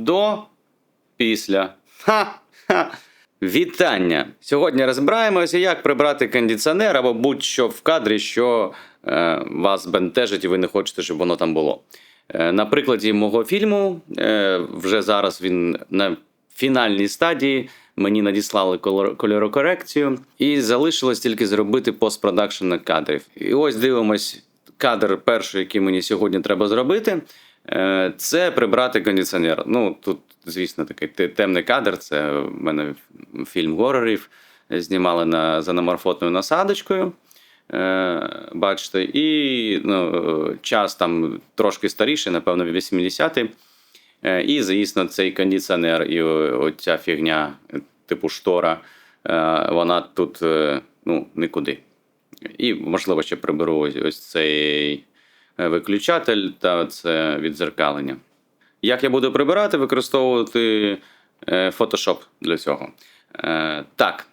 До, після. Ха-ха. Вітання! Сьогодні розбираємося, як прибрати кондиціонер або будь-що в кадрі, що е, вас бентежить, і ви не хочете, щоб воно там було. Е, на прикладі мого фільму, е, вже зараз він на фінальній стадії. Мені надіслали кольорокорекцію, і залишилось тільки зробити постпродакшн кадрів. І ось дивимось кадр перший, який мені сьогодні треба зробити. Е, Це прибрати кондиціонер. Ну тут, звісно, такий темний кадр. Це в мене фільм горорів. Знімали на, за наморфотною насадочкою. Е, бачите, і ну, час там трошки старіший, напевно, 80-й. Е, І, звісно, цей кондиціонер і оця фігня, е, типу штора, е, вона тут е, ну, нікуди. І, можливо, ще приберу ось, цей е, виключатель та це відзеркалення. Як я буду прибирати, використовувати е, Photoshop для цього. Е, так.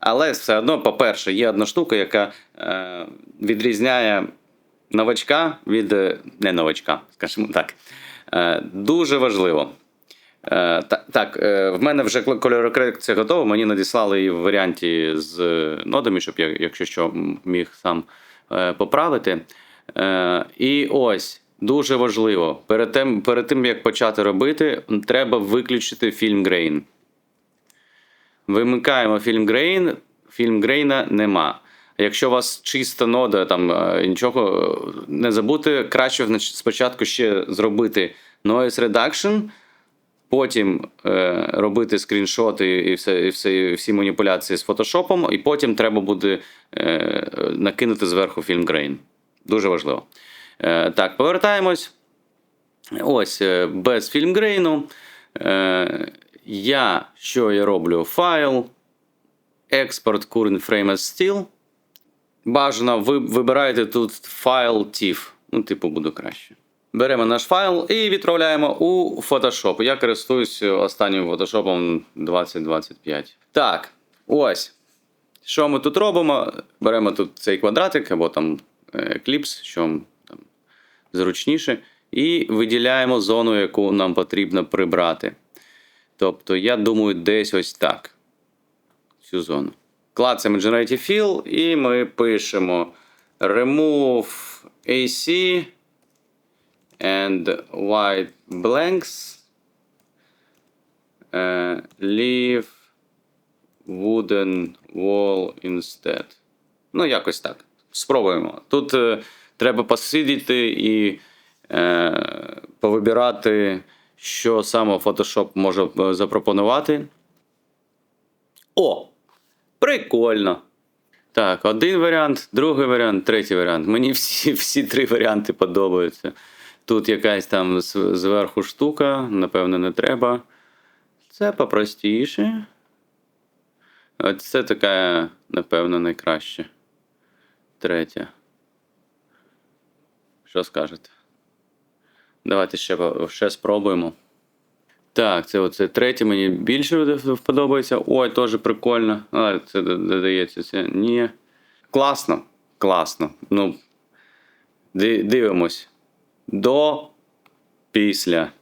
Але все одно, по-перше, є одна штука, яка е, відрізняє новачка від е, не новачка, скажімо так. Е, дуже важливо. Е, так, е, в мене вже кол- кольорокорекція готова. Мені надіслали її в варіанті з е, нодами, щоб я, якщо що, міг сам е, поправити. Е, і ось дуже важливо: перед тим, перед тим як почати робити, треба виключити фільм Грейн. Вимикаємо фільм Грейн, фільм Грейна нема. Якщо у вас чиста нода, там е, нічого е, не забути, краще спочатку ще зробити noise reduction, потім е, робити скріншоти і, все, і, все, і всі маніпуляції з фотошопом, і потім треба буде е, накинути зверху фільм Грейн. Дуже важливо. Е, так, повертаємось. Ось е, без фільмгрейну. Е, я що я роблю? Файл, експорт current frame as still. Бажано, ви вибираєте тут файл TIFF. Ну, типу, буде краще. Беремо наш файл і відправляємо у Photoshop. Я користуюсь останнім Photoshop 2025. Так, ось. Що ми тут робимо? Беремо тут цей квадратик або там кліпс, що вам там зручніше, і виділяємо зону, яку нам потрібно прибрати. Тобто, я думаю, десь ось так. Цю зону. Клацаємо Generative Fill, і ми пишемо remove AC and white blanks. е, leave wooden wall instead. Ну, якось так. Спробуємо. Тут е, треба посидіти і е, повибирати, що саме Photoshop може е, запропонувати. О! Прикольно! Так, один варіант, другий варіант, третій варіант. Мені всі, всі три варіанти подобаються. Тут якась там зверху штука, напевно, не треба. Це попростіше. От це така, напевно, найкраще. Третя. Що скажете? Давайте ще, ще спробуємо. Так, це оце третє мені більше подобається. Ой, теж прикольно. А, це додається. Це ні. Класно. Класно. Ну, дивимось. До, після.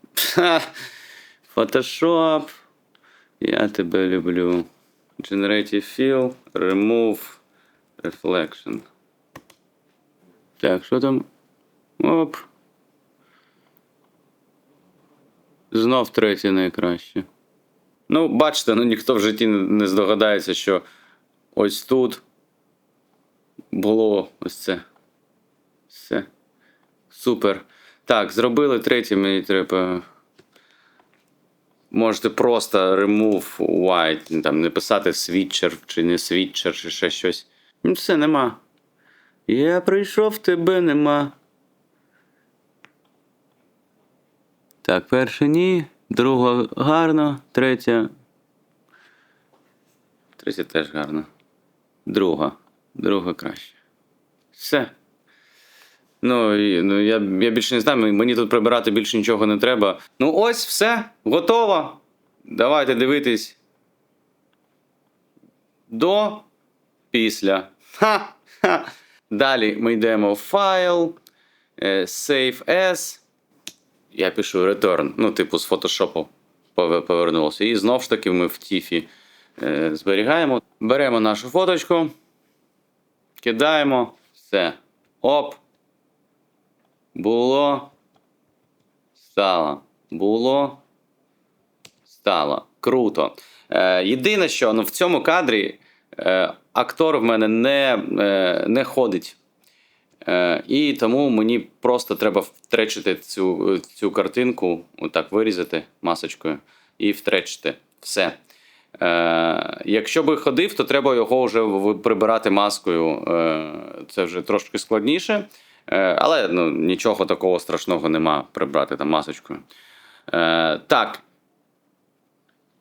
Photoshop. Я тебе люблю. Generative Fill, Remove, Reflection. Так, що там? Оп. Знов третє найкраще. Ну, бачите, ну ніхто в житті не- здогадається, що ось тут було ось це. Все. Супер. Так, зробили третє, мені треба. Можете просто remove white, там не писати switcher чи не switcher, чи ще щось. Ну, все, нема. Я прийшов, тебе нема. Так, перша ні, друга гарно, третя. Третя теж гарно. Друга. Друга краще. Все. Ну, і, ну я, я більше не знаю, мені тут прибирати більше нічого не треба. Ну, ось все, готово. Давайте дивитись. До, після. Ха-ха. Далі ми йдемо в файл, е, Save as. Я пишу return, ну, типу, з фотошопу. повернулося. І знов ж таки ми в тіфі е, зберігаємо. Беремо нашу фоточку, кидаємо, все. Оп. Було. Стало. Було. Стало. Круто. Е, єдине, що ну, в цьому кадрі актор в мене не, е, не ходить. Е, і тому мені просто треба втречити цю, цю картинку, отак вирізати масочкою і втречити. Все. Е, якщо би ходив, то треба його вже прибирати маскою. Е, це вже трошки складніше. Е, але ну, нічого такого страшного нема прибрати там масочкою. Е, так.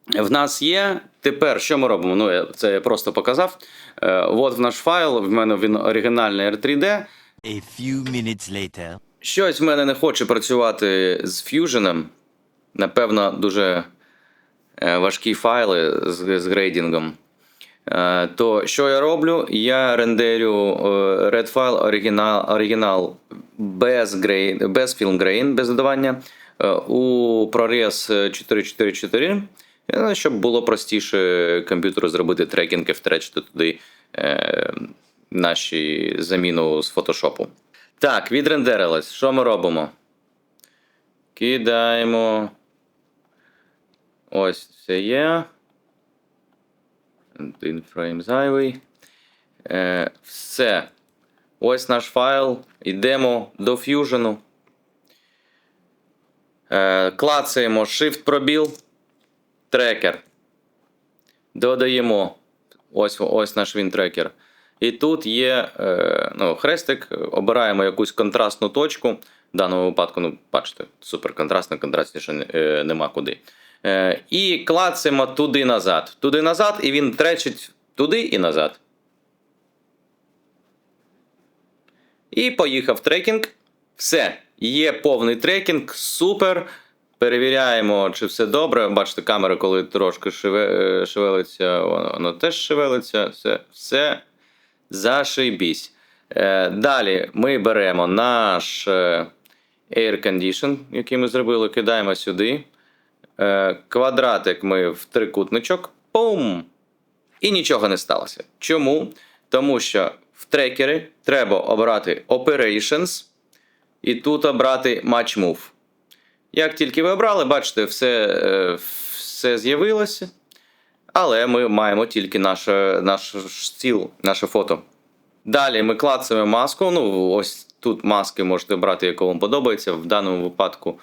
В нас є. Тепер що ми робимо? Ну, я- це я просто показав. Е, от в наш файл, в мене він оригінальний R3D. A few minutes later. Щось в мене не хоче працювати з Fusion. Напевно, дуже е, важкі файли з, з грейдингом. Е, То що я роблю? Я рендерю red file оригінал, оригінал без, грей, без film grain, без додавання у проріз 444, е, щоб було простіше комп'ютеру зробити трекінг і втречити туди е, наші заміну з фотошопу. Так, відрендерилось. Що ми робимо? Кидаємо. Ось це є. Один фрейм зайвий. Е, все. Ось наш файл. Йдемо до Fusion. Е, клацаємо Shift пробіл. Трекер. Додаємо. Ось, ось наш він трекер. І тут є е, ну, хрестик, обираємо якусь контрастну точку. В даному випадку, ну, бачите, супер контрастно, контрастніше е, нема куди. Е, і клацаємо туди назад. Туди назад, і він тречить туди і назад. І поїхав трекінг. Все. Є повний трекінг, супер. Перевіряємо, чи все добре. Бачите, камера, коли трошки шеве- е, шевелиться, воно, теж шевелиться. Все, все зашибісь. Е, далі ми беремо наш е, Air Condition, який ми зробили, кидаємо сюди. Квадратик ми в трикутничок. Пум! І нічого не сталося. Чому? Тому що в трекері треба обрати Operations і тут обрати Match Move. Як тільки ви обрали, бачите, все, е, все з'явилося. Але ми маємо тільки наше, наш стіл, наше фото. Далі ми клацаємо маску. Ну, ось тут маски можете брати, яку вам подобається. В даному випадку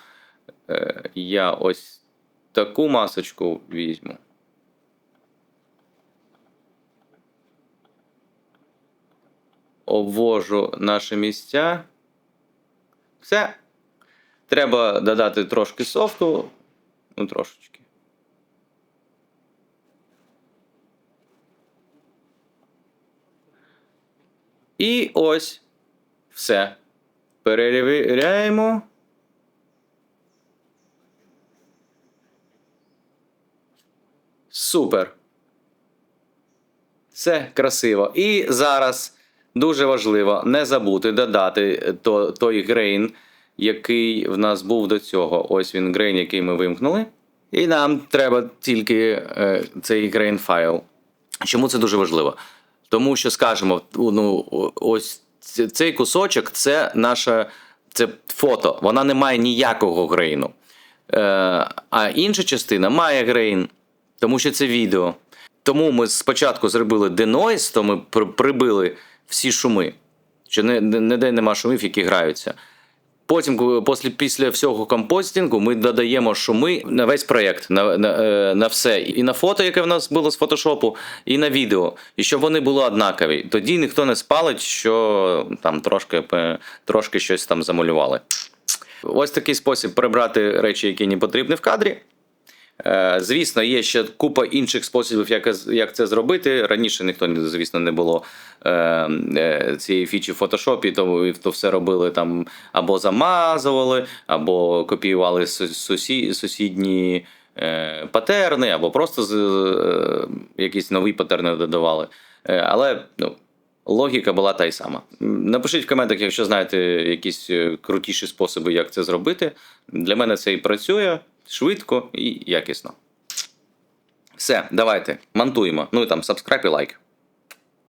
е, я ось таку масочку візьму. Обвожу наші місця. Все. Треба додати трошки софту. Ну, трошечки. І ось все. Перевіряємо. Супер. Все красиво. І зараз дуже важливо не забути додати то, той грейн, який в нас був до цього. Ось він грейн, який ми вимкнули. І нам треба тільки е, цей грейн файл. Чому це дуже важливо? Тому що, скажімо, ну, ось цей кусочок це наше це фото. Вона не має ніякого грейну. Е, а інша частина має грейн, тому що це відео. Тому ми спочатку зробили denoise, то ми прибили всі шуми. Що ніде нема шумів, які граються. Потім, після, після всього компостінгу, ми додаємо шуми на весь проєкт, на, на, е, на все. І на фото, яке в нас було з фотошопу, і на відео. І щоб вони були однакові. Тоді ніхто не спалить, що там трошки, трошки щось там замалювали. Ось такий спосіб прибрати речі, які не потрібні в кадрі. Е, Звісно, є ще купа інших способів, як, це зробити. Раніше ніхто, звісно, не було е, е, цієї фічі в фотошопі, то, то все робили там або замазували, або копіювали сусі, сусідні патерни, або просто з, якісь нові патерни додавали. Але ну, логіка була та й сама. Напишіть в коментах, якщо знаєте якісь крутіші способи, як це зробити. Для мене це і працює. Швидко і якісно. Все, давайте, монтуємо. Ну і там subscribe і лайк.